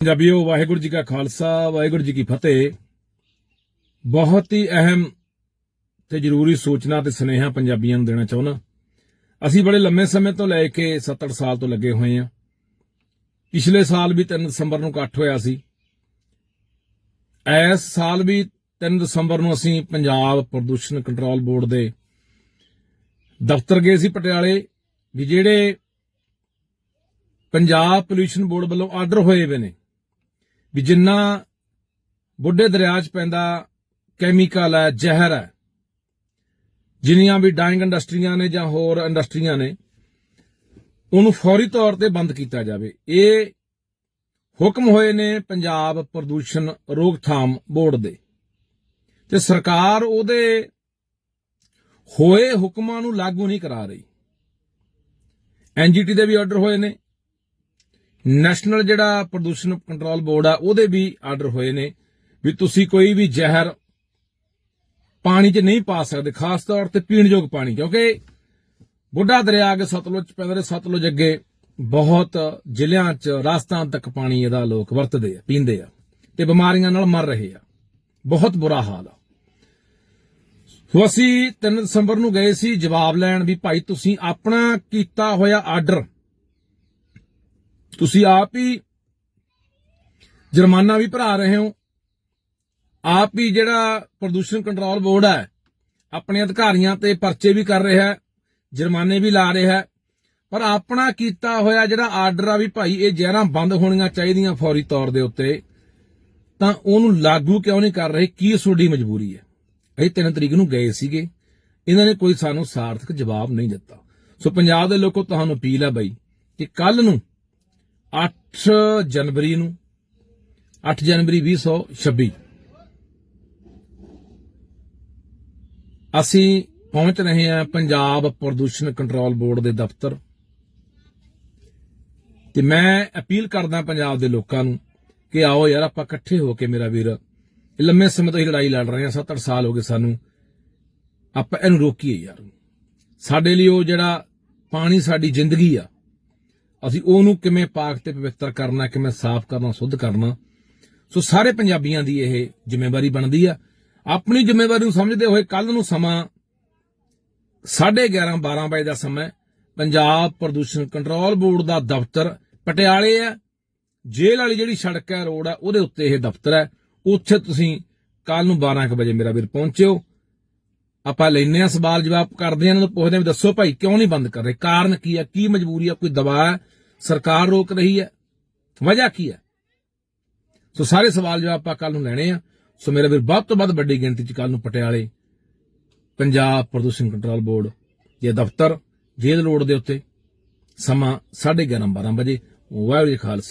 ਪੰਜਾਬੀਓ ਵਾਹਿਗੁਰੂ ਜੀ ਕਾ ਖਾਲਸਾ, ਵਾਹਿਗੁਰੂ ਜੀ ਕੀ ਫਤਿਹ। ਬਹੁਤ ਹੀ ਅਹਿਮ ਤੇ ਜ਼ਰੂਰੀ ਸੂਚਨਾ ਤੇ ਸੁਨੇਹਾ ਪੰਜਾਬੀਆਂ ਨੂੰ ਦੇਣਾ ਚਾਹੁੰਦਾ। ਅਸੀਂ ਬੜੇ ਲੰਮੇ ਸਮੇਂ ਤੋਂ ਲੈ ਕੇ 70 ਸਾਲ ਤੋਂ ਲੱਗੇ ਹੋਏ ਹਾਂ। ਪਿਛਲੇ ਸਾਲ ਵੀ 3 ਦਸੰਬਰ ਨੂੰ ਇਕੱਠ ਹੋਇਆ ਸੀ। ਇਸ ਸਾਲ ਵੀ 3 ਦਸੰਬਰ ਨੂੰ ਅਸੀਂ ਪੰਜਾਬ ਪ੍ਰਦੂਸ਼ਣ ਕੰਟਰੋਲ ਬੋਰਡ ਦੇ ਦਫ਼ਤਰ ਗਏ ਸੀ ਪਟਿਆਲੇ, ਵੀ ਜਿਹੜੇ ਪੰਜਾਬ ਪੋਲੂਸ਼ਨ ਬੋਰਡ ਵੱਲੋਂ ਆਰਡਰ ਹੋਏ ਵੇ ਨੇ। ਵੀ ਜਿੰਨਾ ਬੁੱਢੇ ਦਰਿਆ 'ਚ ਪੈਂਦਾ ਕੈਮੀਕਲ ਹੈ, ਜ਼ਹਿਰ ਹੈ, ਜਿੰਨੀਆਂ ਵੀ ਡਾਈਂਗ ਇੰਡਸਟਰੀਆਂ ਨੇ ਜਾਂ ਹੋਰ ਇੰਡਸਟਰੀਆਂ ਨੇ, ਉਹਨੂੰ ਫੌਰੀ ਤੌਰ ਤੇ ਬੰਦ ਕੀਤਾ ਜਾਵੇ। ਇਹ ਹੁਕਮ ਹੋਏ ਨੇ ਪੰਜਾਬ ਪ੍ਰਦੂਸ਼ਣ ਰੋਕਥਾਮ ਬੋਰਡ ਦੇ। ਤੇ ਸਰਕਾਰ ਉਹਦੇ ਹੋਏ ਹੁਕਮਾਂ ਨੂੰ ਲਾਗੂ ਨਹੀਂ ਕਰਾ ਰਹੀ। ਐਨਜੀਟੀ ਦੇ ਵੀ ਆਰਡਰ ਹੋਏ ਨੇ। ਨੈਸ਼ਨਲ ਜਿਹੜਾ ਪ੍ਰਦੂਸ਼ਣ ਕੰਟਰੋਲ ਬੋਰਡ ਆ, ਉਹਦੇ ਵੀ ਆਰਡਰ ਹੋਏ ਨੇ ਵੀ ਤੁਸੀਂ ਕੋਈ ਵੀ ਜ਼ਹਿਰ ਪਾਣੀ 'ਚ ਨਹੀਂ ਪਾ ਸਕਦੇ, ਖਾਸ ਤੌਰ ਤੇ ਪੀਣਯੋਗ ਪਾਣੀ, ਕਿਉਂਕਿ ਬੁੱਢਾ ਦਰਿਆ ਅੱਗੇ ਸਤਲੁਜ ਪੈਂਦਾ ਤੇ ਸਤਲੁਜ ਅੱਗੇ ਬਹੁਤ ਜ਼ਿਲ੍ਹਿਆਂ 'ਚ, ਰਾਜਸਥਾਨ ਤੱਕ ਪਾਣੀ ਇਹਦਾ ਲੋਕ ਵਰਤਦੇ ਆ, ਪੀਂਦੇ ਆ ਤੇ ਬਿਮਾਰੀਆਂ ਨਾਲ ਮਰ ਰਹੇ ਆ। ਬਹੁਤ ਬੁਰਾ ਹਾਲ ਆ। ਸੋ ਅਸੀਂ 3 ਦਸੰਬਰ ਨੂੰ ਗਏ ਸੀ, ਜਵਾਬ ਲੈਣ ਵੀ ਭਾਈ ਤੁਸੀਂ ਆਪਣਾ ਕੀਤਾ ਹੋਇਆ ਆਰਡਰ ਤੁਸੀਂ ਆਪ ਹੀ ਜੁਰਮਾਨਾ ਵੀ ਭਰਾ ਰਹੇ ਹੋ। ਆਪ ਹੀ ਜਿਹੜਾ ਪ੍ਰਦੂਸ਼ਣ ਕੰਟਰੋਲ ਬੋਰਡ ਹੈ, ਆਪਣੇ ਅਧਿਕਾਰੀਆਂ ਤੇ ਪਰਚੇ ਵੀ ਕਰ ਰਿਹਾ ਹੈ, ਜੁਰਮਾਨੇ ਵੀ ਲਾ ਰਿਹਾ ਹੈ। ਪਰ ਆਪਣਾ ਕੀਤਾ ਹੋਇਆ ਜਿਹੜਾ ਆਰਡਰ ਆ ਵੀ ਭਾਈ, ਇਹ ਜ਼ਹਿਰਾਂ ਬੰਦ ਹੋਣੀਆਂ ਚਾਹੀਦੀਆਂ ਫੌਰੀ ਤੌਰ ਦੇ ਉੱਤੇ, ਤਾਂ ਉਹਨੂੰ ਲਾਗੂ ਕਿਉਂ ਨਹੀਂ ਕਰ ਰਹੇ? ਕੀ ਤੁਹਾਡੀ ਮਜਬੂਰੀ ਹੈ? ਅਸੀਂ 3 ਤਰੀਕ ਨੂੰ ਗਏ ਸੀਗੇ। ਇਹਨਾਂ ਨੇ ਕੋਈ ਸਾਨੂੰ ਸਾਰਥਕ ਜਵਾਬ ਨਹੀਂ ਦਿੱਤਾ। ਸੋ ਪੰਜਾਬ ਦੇ ਲੋਕੋ, ਤੁਹਾਨੂੰ ਅਪੀਲ ਹੈ ਬਾਈ ਕਿ ਕੱਲ ਨੂੰ 8 ਜਨਵਰੀ ਨੂੰ 8 ਜਨਵਰੀ 2026 ਅਸੀਂ ਪਹੁੰਚ ਰਹੇ ਹਾਂ ਪੰਜਾਬ ਪ੍ਰਦੂਸ਼ਣ ਕੰਟਰੋਲ ਬੋਰਡ ਦੇ ਦਫ਼ਤਰ। ਤੇ ਮੈਂ ਅਪੀਲ ਕਰਦਾ ਪੰਜਾਬ ਦੇ ਲੋਕਾਂ ਨੂੰ ਕਿ ਆਓ ਯਾਰ, ਆਪਾਂ ਇਕੱਠੇ ਹੋ ਕੇ ਮੇਰਾ ਵੀਰ ਲੰਮੇ ਸਮੇਂ ਤੋਂ ਹੀ ਲੜਾਈ ਲੜ ਰਹੇ ਹਾਂ 70 ਸਾਲ ਹੋ ਗਏ ਸਾਨੂੰ। ਆਪਾਂ ਇਹਨੂੰ ਰੋਕੀਏ ਯਾਰ। ਸਾਡੇ ਲਈ ਉਹ ਜਿਹੜਾ ਪਾਣੀ ਸਾਡੀ ਜ਼ਿੰਦਗੀ ਆ ਅਸੀਂ ਉਹਨੂੰ ਕਿਵੇਂ ਪਾਕ ਤੇ ਪਵਿੱਤਰ ਕਰਨਾ, ਕਿਵੇਂ ਸਾਫ਼ ਕਰਨਾ, ਸ਼ੁੱਧ ਕਰਨਾ। ਸੋ ਸਾਰੇ ਪੰਜਾਬੀਆਂ ਦੀ ਇਹ ਜ਼ਿੰਮੇਵਾਰੀ ਬਣਦੀ ਆ। ਆਪਣੀ ਜ਼ਿੰਮੇਵਾਰੀ ਨੂੰ ਸਮਝਦੇ ਹੋਏ ਕੱਲ ਨੂੰ ਸਮਾਂ 11:30 12 ਵਜੇ ਦਾ ਸਮਾਂ ਪੰਜਾਬ ਪ੍ਰਦੂਸ਼ਣ ਕੰਟਰੋਲ ਬੋਰਡ ਦਾ ਦਫ਼ਤਰ ਪਟਿਆਲੇ ਹੈ। ਜੇਲ੍ਹ ਵਾਲੀ ਜਿਹੜੀ ਸੜਕ ਹੈ, ਰੋਡ ਹੈ, ਉਹਦੇ ਉੱਤੇ ਇਹ ਦਫ਼ਤਰ ਹੈ। ਉੱਥੇ ਤੁਸੀਂ ਕੱਲ ਨੂੰ 12 ਕੁ ਵਜੇ ਮੇਰਾ ਵੀਰ ਪਹੁੰਚਿਓ। ਆਪਾਂ ਲੈਨੇ ਆ ਸਵਾਲ ਜਵਾਬ ਕਰਦੇ ਆ, ਇਹਨਾਂ ਨੂੰ ਪੁੱਛਦੇ ਆ ਵੀ ਦੱਸੋ ਭਾਈ ਕਿਉਂ ਨਹੀਂ ਬੰਦ ਕਰ ਰਹੇ? ਕਾਰਨ ਕੀ ਹੈ ਕੀ ਮਜਬੂਰੀ ਹੈ ਕੋਈ ਦਬਾਅ ਸਰਕਾਰ ਰੋਕ ਰਹੀ ਹੈ ਵਜ੍ਹਾ ਕੀ ਹੈ ਸੋ ਸਾਰੇ ਸਵਾਲ ਜਵਾਬ ਆਪਾਂ ਕੱਲ ਨੂੰ ਲੈਣੇ ਆ। ਸੋ ਮੇਰੇ ਵੀਰ, ਵੱਧ ਤੋਂ ਵੱਧ ਵੱਡੀ ਗਿਣਤੀ ਚ ਕੱਲ ਨੂੰ ਪਟਿਆਲੇ, ਪੰਜਾਬ ਪ੍ਰਦੂਸ਼ਣ ਕੰਟਰੋਲ ਬੋਰਡ, ਜੇ ਦਫ਼ਤਰ, ਜੇਲ੍ਹ ਰੋਡ ਦੇ ਉੱਤੇ ਸਮਾਂ 11:30 12 ਵਜੇ। ਵਾਹਿਗੁਰੂ ਜੀ ਖਾਲਸਾ।